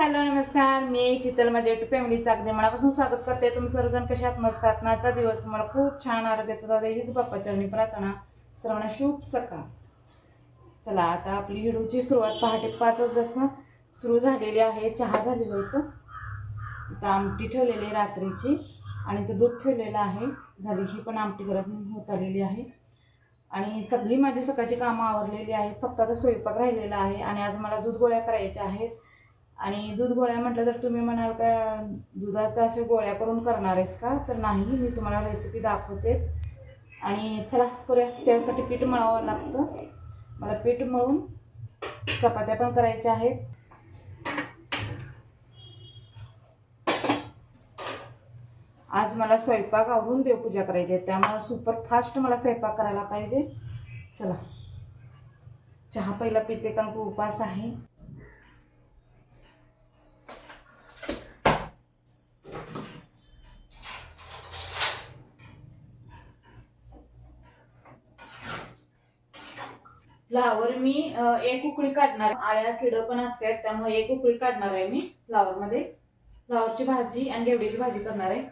Hello नमस्कार. मी शीतल माझ्या YouTube फॅमिलीचं अगदी मनापासून स्वागत करते. तुम्ही सर्वजण कशात मस्त आहात आजचा दिवस तुम्हाला खूप छान आरोग्याचा दे हीच बाप्पाच्या मी प्रार्थना. सर्वांना शुभ सकाळ. चला आता आपली हिडूची सुरुवात पहाटे पाच वाजल्यापासून सुरू झालेली आहे. चहा झालेलं होतं. इथं आमटी ठेवलेली आहे रात्रीची आणि इथं दूध ठेवलेलं आहे. झाली ही पण आमटी गरम होत आलेली आहे. आणि सगळी माझी सकाळची कामं आवरलेली आहेत. फक्त आता स्वयंपाक राहिलेला आहे आणि आज मला दूध गोळ्या करायच्या आहेत. आणि दूध गोळ्या म्हटलं तर तुम्ही म्हणाल का दुधाचा अशा गोळ्या करून करणार आहेस का? तर नाही मी तुम्हाला रेसिपी दाखवतेच. आणि चला करूया. त्यासाठी पीठ मळावं लागतं. मला पीठ मळून चपात्या पण करायच्या आहेत. आज मला स्वयंपाक आवरून देवपूजा करायची आहे. त्यामुळे सुपर फास्ट मला स्वयंपाक करायला पाहिजे. चला. चहा पहिला पिते कारण की उपास आहे. फ्लावर मी एक उकळी काढणार आळ्या किड पण असतात त्यामुळे एक उकळी काढणार आहे मी फ्लावर मध्ये फ्लावरची भाजी आणि घेवड्याची भाजी करणार आहे.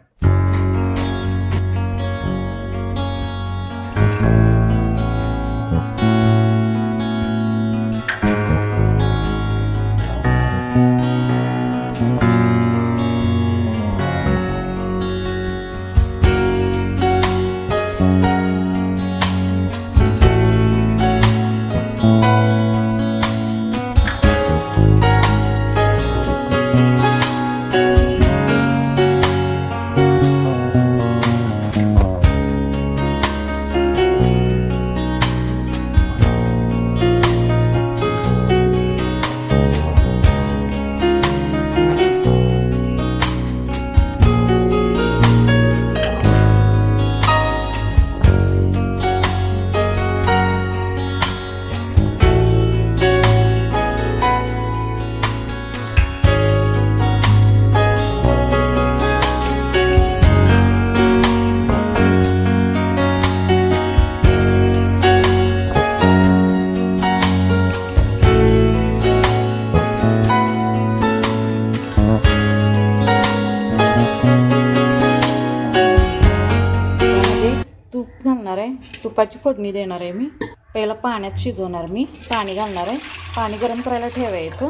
तुपाची फोडणी देणार आहे मी. पहिला पाण्यात शिजवणार मी. पाणी घालणार आहे. पाणी गरम करायला ठेवायचं.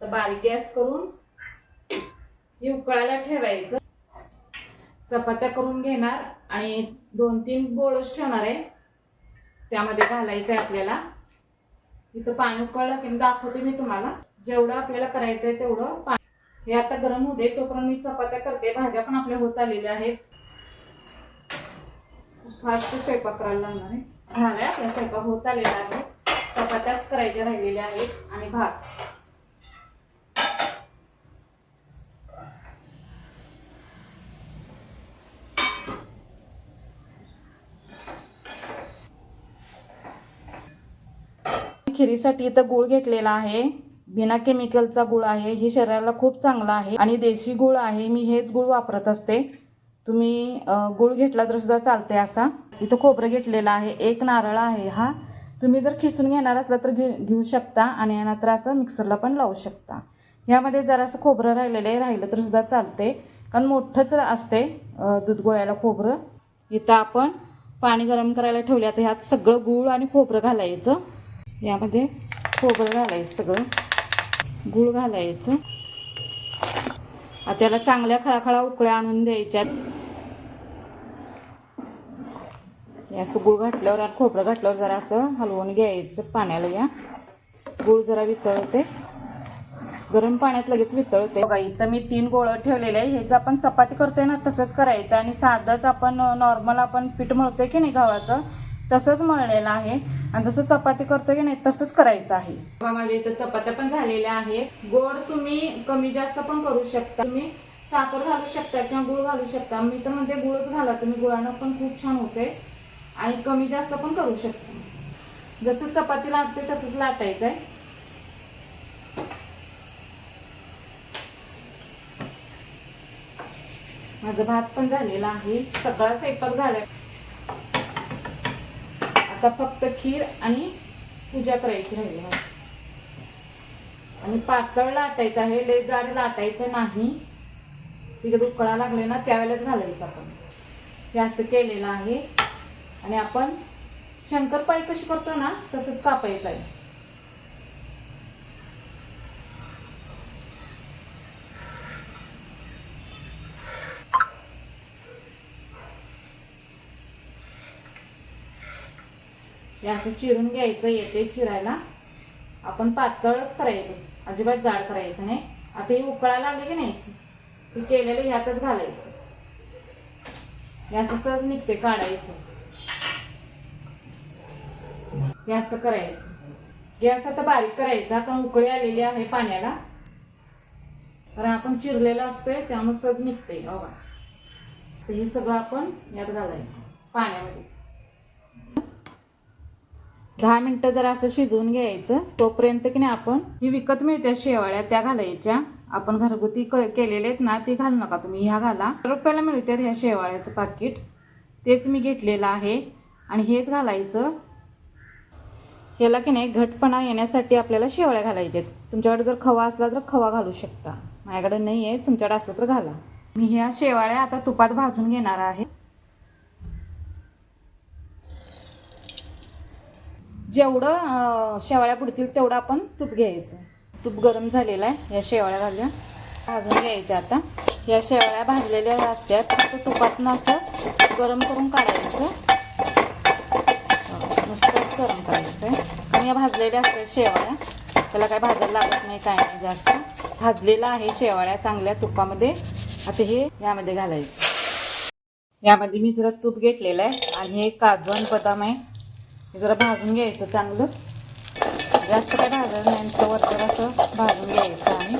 तर बारीक गॅस करून हे उकळायला ठेवायचं. चपात्या करून घेणार आणि दोन तीन बोळस ठेवणार आहे. त्यामध्ये घालायचं आहे आपल्याला. इथं पाणी उकळलं की दाखवते मी तुम्हाला. जेवढं आपल्याला करायचं आहे तेवढं पाणी हे आता गरम होऊ दे तोपर्यंत मी चपात्या करते. भाज्या पण आपल्या होत आलेल्या आहेत. फास्ट स्वयंपाक करायला लागणार आहे. झालाय आपला स्वयंपाक होत आलेला आहे. चपात्याच करायच्या राहिलेल्या आहेत आणि भात. खिरीसाठी इथं गूळ घेतलेला आहे. बिना केमिकलचा गूळ आहे. हे शरीराला खूप चांगला आहे आणि देशी गूळ आहे. मी हेच गूळ वापरत असते. तुम्ही गुळ गूळ घेतला तर सुद्धा चालते असा. इथं खोबरं घेतलेलं आहे एक नारळ आहे हा. तुम्ही जर खिसून घेणार असला तर घेऊ घेऊ शकता आणि नंतर असं मिक्सरला पण लावू शकता. ह्यामध्ये जरासं खोबरं राहिलेलं आहे राहिलं तर सुद्धा चालते कारण मोठंच असते दूध गोळ्याला खोबरं. इथं आपण पाणी गरम करायला ठेवले आता ह्यात सगळं गूळ आणि खोबरं घालायचं. यामध्ये खोबरं घालायचं सगळं. गूळ घालायचं. त्याला चांगल्या खळाखळा उकळ्या आणून द्यायच्यात असं गूळ घातल्यावर आणि खोबरं घातल्यावर जरा असं हलवून घ्यायचं पाण्याला या. गूळ जरा वितळते. गरम पाण्यात लगेच वितळते. बघा इथं मी तीन गोळं ठेवलेले आहे. ह्याचं आपण चपाती करतोय ना तसंच करायचं. आणि साधंच आपण नॉर्मल आपण पीठ मळतोय की नाही गव्हाचं तसंच मळलेलं आहे. आणि जसं चपाती करतोय की नाही तसंच करायचं आहे. बघा माझ्या इथं चपात्या पण झालेल्या आहेत. गोड तुम्ही कमी जास्त पण करू शकता. तुम्ही साखर घालू शकता किंवा गुळ घालू शकता. मी तर म्हणते गुळच घाला तुम्ही. गुळानं पण खूप छान होते आणि कमी जास्त पण करू शकता. जसं चपाती लाटते तसंच लाटायचं आहे माझं भात पण झालेला आहे. सगळा स्वयंपाक झाला आता फक्त खीर आणि पूजा करायची राहिली आहे. आणि पातळ लाटायचं आहे लय जाड लाटायचं नाही. तिकडे उकळा लागले ना त्यावेळेलाच घालायचं आपण. हे असं केलेलं आहे. आणि आपण शंकरपाळी कशी करतो ना तसंच कापायचं आहे. हे असं चिरून घ्यायचं येते चिरायला आपण पातळच करायचं. अजिबात जाड करायचं नाही. आता हे उकळायला लागले की नाही केलेलं ह्यातच घालायचं. हे असं सहज निघते काढायचं. हे असं करायचं. गॅस आता बारीक करायचा कारण उकळी आलेली आहे पाण्याला. कारण आपण चिरलेला असतोय त्यामुळे सहज निघते हो बघा हे सगळं आपण यात घालायचं पाण्यामध्ये. दहा मिनटं जर असं शिजवून घ्यायचं. तोपर्यंत की नाही आपण ही विकत मिळते शेवाळ्या त्या घालायच्या. आपण घरगुती क- केलेले आहेत ना ते घालू नका तुम्ही. ह्या घाला. रुपयाला मिळतात ह्या शेवाळ्याचं पाकिट. तेच मी घेतलेलं आहे. आणि हेच घालायचं. ह्याला की नाही घटपणा येण्यासाठी आपल्याला शेवाळ्या घालायच्या आहेत. तुमच्याकडे जर खवा असला तर खवा घालू शकता. माझ्याकडे नाही आहे तुमच्याकडे असलं तर घाला. मी ह्या शेवाळ्या आता तुपात भाजून घेणार आहे. जेवढं शेवाळ्या पुडतील तेवढं आपण तूप घ्यायचं. तूप गरम झालेलं आहे. या शेवाळ्या भाज्या भाजून घ्यायच्या आता. या शेवाळ्या भाजलेल्या असतात फक्त तुपातनं असं गरम करून काढायचं. नुसतंच गरम करायचं आहे आणि या भाजलेल्या असतात शेवाळ्या त्याला काय भाजायला लागत नाही काय नाही जास्त. भाजलेलं आहे शेवाळ्या चांगल्या तुपामध्ये. आता हे यामध्ये घालायचं. यामध्ये मी जरा तूप घेतलेलं आहे. आणि हे काजू आणि बदाम आहे. जरा भाजून घ्यायचं चांगलं. जास्त काय भाजायचं नाही वरचं असं भाजून घ्यायचं आणि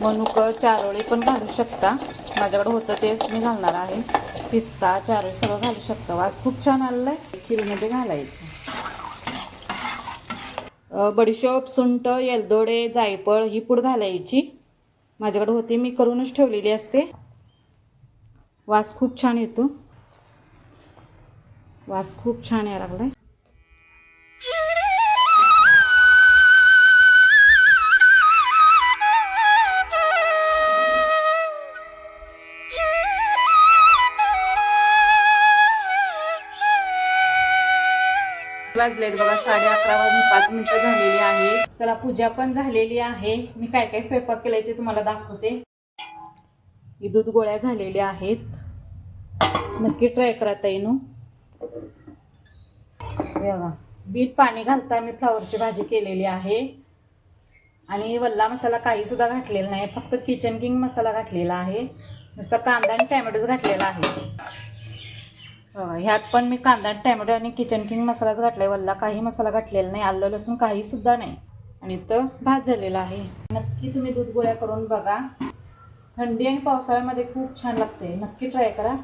मनुक चारोळी पण घालू शकता. माझ्याकडे होतं तेच मी घालणार आहे. पिस्ता चारोळी सगळं घालू शकता. वास खूप छान आलेलं आहे खिरीमध्ये घालायचं. बडीशोप सुंट येलदोडे जायफळ ही पूड घालायची. माझ्याकडे होती मी करूनच ठेवलेली असते. वास खूप छान येतो. वास खूप छान यायला लागलाय. वाजलेत बघा साडे अकरा वाजून पाच मिनिटं झालेली आहे. चला पूजा पण झालेली आहे. मी काय काय स्वयंपाक केलाय ते तुम्हाला दाखवते. दूध गोळ्या झालेल्या आहेत. नक्की ट्राय करा ताईनू बघा. बीट पाणी घालता मी फ्लावरची भाजी केलेली आहे. आणि वल्ला मसाला काही सुद्धा घातलेला नाही फक्त किचन किंग मसाला घातलेला आहे. नुसता कांदा आणि टॅमॅटोच घातलेला आहे. ह्यात पण मी कांदा टॅमॅटो आणि किचन किंग मसालाच घातलाय. वल्ला काही मसाला घातलेला नाही आलं लसूण काही सुद्धा नाही. आणि तर भात झालेला आहे. नक्की तुम्ही दूध गोळ्या करून बघा. थंडी आणि पावसाळ्यामध्ये खूप छान लागते. नक्की ट्राय करा.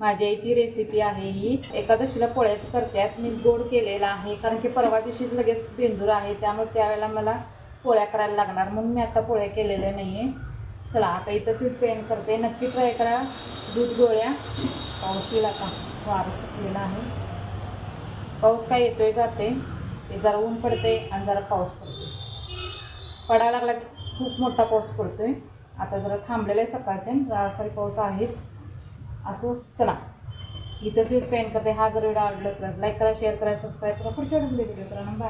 माझ्या आईची रेसिपी आहे ही. एकादशीला पोळ्याच करतात मी गोड केलेला आहे. कारण की परवा दिवशीच लगेच बेंदूर आहे. त्यामुळे त्यावेळेला मला पोळ्या करायला लागणार. म्हणून मी आता पोळ्या केलेल्या नाही आहे चला आता इथं स्वीट सेंड करते. नक्की ट्राय करा. दूध गोळ्या. पाऊस येईल आता. वारं सुटलेला आहे. पाऊस काय येतोय जाते. ते जरा ऊन पडते आणि जरा पाऊस पडतो पडायला लागला की खूप मोठा पाऊस पडतोय. आता जरा थांबलेला आहे सकाळचे. रासारी पाऊस आहेच. असो चला. इथं सीट सेंड करते. हा जर व्हिडिओ आवडला असला लाईक करा शेअर करा सबस्क्राईब करा. पुढच्या व्हिडिओ सरांना बाय